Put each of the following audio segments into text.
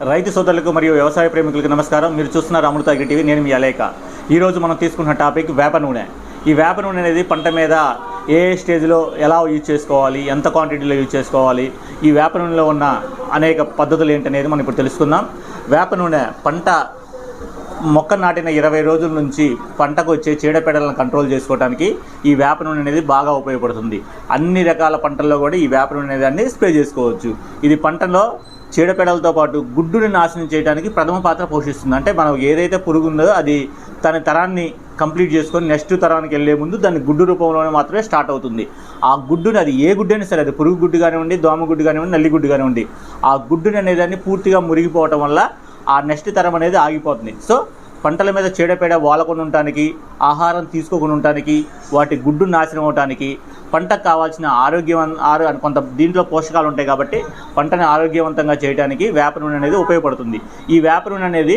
రైతు సోదరులకు మరియు వ్యవసాయ ప్రేమికులకు నమస్కారం. మీరు చూస్తున్నారు అమృత అగ్రి టీవీ నేను మీ అలేక ఈరోజు మనం తీసుకున్న టాపిక్ వేప నూనె. ఈ వేప నూనె అనేది పంట మీద ఏ ఏ స్టేజ్లో ఎలా యూజ్ చేసుకోవాలి ఎంత క్వాంటిటీలో యూజ్ చేసుకోవాలి ఈ వేప నూనెలో ఉన్న అనేక పద్ధతులు ఏంటనేది మనం ఇప్పుడు తెలుసుకుందాం. వేప నూనె పంట మొక్క నాటిన ఇరవై రోజుల నుంచి పంటకు వచ్చే చీడపీడలను కంట్రోల్ చేసుకోవడానికి ఈ వేప నూనె అనేది బాగా ఉపయోగపడుతుంది. అన్ని రకాల పంటల్లో కూడా ఈ వేప నూనె అనేది స్ప్రే చేసుకోవచ్చు. ఇది పంటలో చీడపీడలతో పాటు గుడ్డుని నాశనం చేయడానికి ప్రథమ పాత్ర పోషిస్తుంది. అంటే మనం ఏదైతే పురుగు ఉందో అది తన తరాన్ని కంప్లీట్ చేసుకొని నెక్స్ట్ తరానికి వెళ్ళే ముందు దాని గుడ్డు రూపంలోనే మాత్రమే స్టార్ట్ అవుతుంది. ఆ గుడ్డుని అది ఏ గుడ్డు అయినా సరే అది పురుగు గుడ్డు కానివ్వండి దోమ గుడ్డు కానివ్వండి నల్లి గుడ్డు కానివ్వండి ఆ గుడ్డుని అనేదాన్ని పూర్తిగా మురిగిపోవటం వల్ల ఆ నెక్స్ట్ తరం అనేది ఆగిపోతుంది. సో పంటల మీద చీడపీడ వాలకుండా ఉండటానికి ఆహారం తీసుకోకుండా ఉండటానికి వాటి గుడ్డు నాశనం అవటానికి పంటకు కావాల్సిన ఆరోగ్యం ఆరో కొంత దీంట్లో పోషకాలు ఉంటాయి కాబట్టి పంటని ఆరోగ్యవంతంగా చేయడానికి వేప నూనె అనేది ఉపయోగపడుతుంది. ఈ వేప నూనె అనేది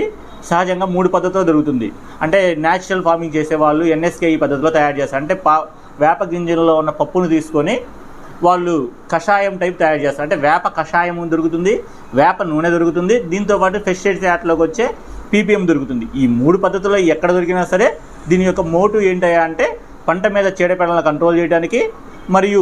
సహజంగా మూడు పద్ధతిలో దొరుకుతుంది. అంటే న్యాచురల్ ఫార్మింగ్ చేసేవాళ్ళు ఎన్ఎస్కే ఈ పద్ధతిలో తయారు చేస్తారు. అంటే పా వేప గింజల్లో ఉన్న పప్పును తీసుకొని వాళ్ళు కషాయం టైప్ తయారు చేస్తారు. అంటే వేప కషాయం దొరుకుతుంది వేప నూనె దొరుకుతుంది. దీంతో పాటు యాట్లోకి వచ్చే పీపీఎం దొరుకుతుంది. ఈ మూడు పద్ధతుల్లో ఎక్కడ దొరికినా సరే దీని యొక్క మోటు ఏంటయ్యా అంటే పంట మీద చీడపీడలను కంట్రోల్ చేయడానికి మరియు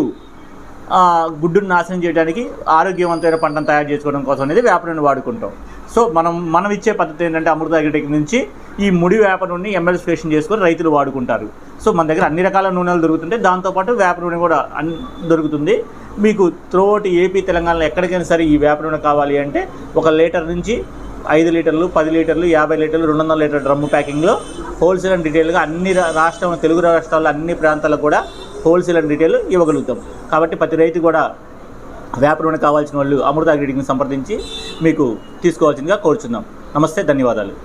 గుడ్డును నాశనం చేయడానికి ఆరోగ్యవంతమైన పంటను తయారు చేసుకోవడం కోసం అనేది వేప నూనె వాడుకుంటాం. సో మనం మనం ఇచ్చే పద్ధతి ఏంటంటే అమృత అగ్రిటెక్ నుంచి ఈ ముడి వేప నూనె ఎంఎల్ చేసుకొని రైతులు వాడుకుంటారు. సో మన దగ్గర అన్ని రకాల నూనెలు దొరుకుతుంటాయి. దాంతోపాటు వేప నూనె కూడా అన్ దొరుకుతుంది. మీకు త్రోట్ ఏపీ తెలంగాణలో ఎక్కడికైనా సరే ఈ వేప నూనె కావాలి అంటే ఒక లీటర్ నుంచి ఐదు లీటర్లు పది లీటర్లు యాభై లీటర్లు రెండు వందల లీటర్ డ్రమ్ము ప్యాకింగ్లో హోల్సేల్ అండ్ డీటెయిల్గా అన్ని రాష్ట్రం తెలుగు రాష్ట్రాల్లో అన్ని ప్రాంతాల్లో కూడా హోల్సేల్ అండ్ డీటెయిల్ ఇవ్వగలుగుతాం. కాబట్టి ప్రతి రైతు కూడా వేప నూనె కావాల్సిన వాళ్ళు అమృత అగ్రిటింగ్ని సంప్రదించి మీకు తీసుకోవాల్సిందిగా కోరుచున్నాం. నమస్తే ధన్యవాదాలు.